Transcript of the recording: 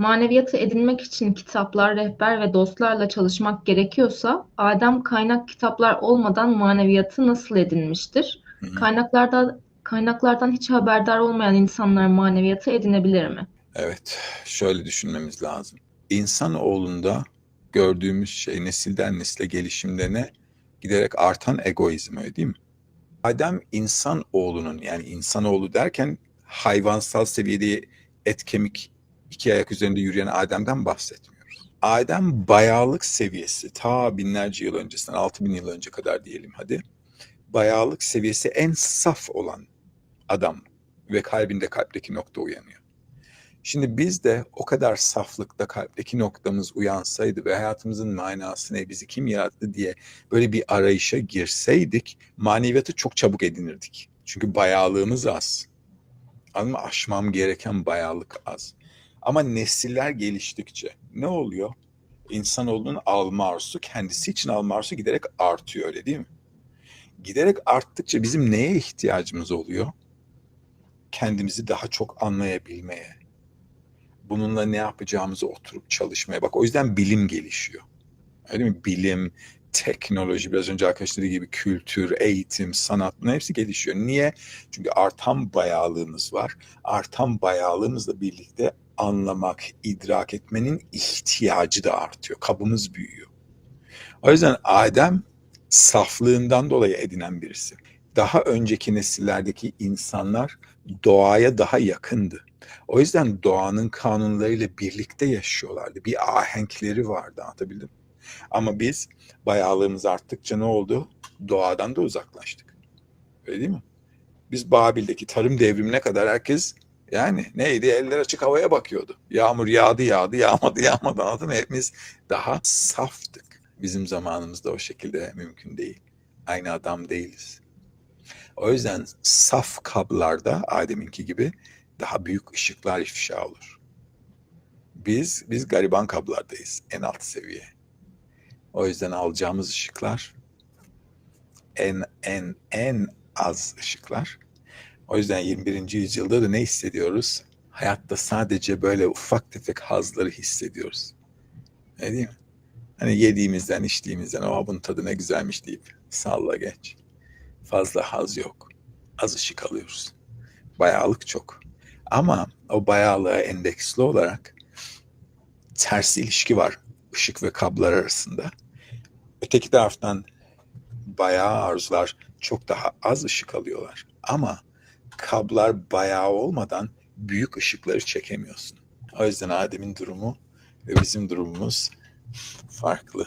Maneviyatı edinmek için kitaplar, rehber ve dostlarla çalışmak gerekiyorsa, Adem kaynak kitaplar olmadan maneviyatı nasıl edinmiştir? Hı hı. Kaynaklarda, kaynaklardan hiç haberdar olmayan insanlar maneviyatı edinebilir mi? Evet, şöyle düşünmemiz lazım. İnsanoğlunda gördüğümüz şey nesilden nesile gelişimde ne? Giderek artan egoizm öyle değil mi? Adem insan oğlunun yani insanoğlu derken hayvansal seviyede et kemik iki ayak üzerinde yürüyen Adem'den bahsetmiyoruz. Adem bayağılık seviyesi ta binlerce yıl öncesinden altı bin yıl önce kadar diyelim hadi. Bayağılık seviyesi en saf olan adam ve kalbinde kalpteki nokta uyanıyor. Şimdi biz de o kadar saflıkta kalpteki noktamız uyansaydı ve hayatımızın manası ne, bizi kim yarattı diye böyle bir arayışa girseydik maneviyatı çok çabuk edinirdik. Çünkü bayağılığımız az. Mı? Aşmam gereken bayağılık az. Ama nesiller geliştikçe ne oluyor? İnsanoğlunun alma arzusu kendisi için alma arzusu giderek artıyor öyle değil mi? Giderek arttıkça bizim neye ihtiyacımız oluyor? Kendimizi daha çok anlayabilmeye, bununla ne yapacağımızı oturup çalışmaya. Bak o yüzden bilim gelişiyor. Öyle mi? Bilim, teknoloji, biraz önce arkadaş dediği gibi kültür, eğitim, sanat bunların hepsi gelişiyor. Niye? Çünkü artan bayağılığımız var. Artan bayağılığımızla birlikte anlamak, idrak etmenin ihtiyacı da artıyor. Kabımız büyüyor. O yüzden Adem saflığından dolayı edinen birisi. Daha önceki nesillerdeki insanlar doğaya daha yakındı. O yüzden doğanın kanunlarıyla birlikte yaşıyorlardı. Bir ahenkleri vardı anlatabildim. Ama biz bayağılığımız arttıkça ne oldu? Doğadan da uzaklaştık. Öyle değil mi? Biz Babil'deki tarım devrimine kadar herkes yani neydi eller açık havaya bakıyordu. Yağmur yağdı yağdı yağmadı yağmadı anladın mı? Hepimiz daha saftık. Bizim zamanımızda o şekilde mümkün değil. Aynı adam değiliz. O yüzden saf kablarda Adem'inki gibi daha büyük ışıklar ifşa olur. Biz biz gariban kablardayız en alt seviye. O yüzden alacağımız ışıklar en en en az ışıklar. O yüzden 21. yüzyılda da ne hissediyoruz? Hayatta sadece böyle ufak tefek hazları hissediyoruz. Ne mi? Hani yediğimizden, içtiğimizden, o bunun tadı ne güzelmiş deyip salla geç. Fazla haz yok. Az ışık alıyoruz. Bayağılık çok. Ama o bayağılığa endeksli olarak ters ilişki var ışık ve kablar arasında. Öteki taraftan bayağı arzular çok daha az ışık alıyorlar. Ama kablar bayağı olmadan büyük ışıkları çekemiyorsun. O yüzden Adem'in durumu ve bizim durumumuz farklı.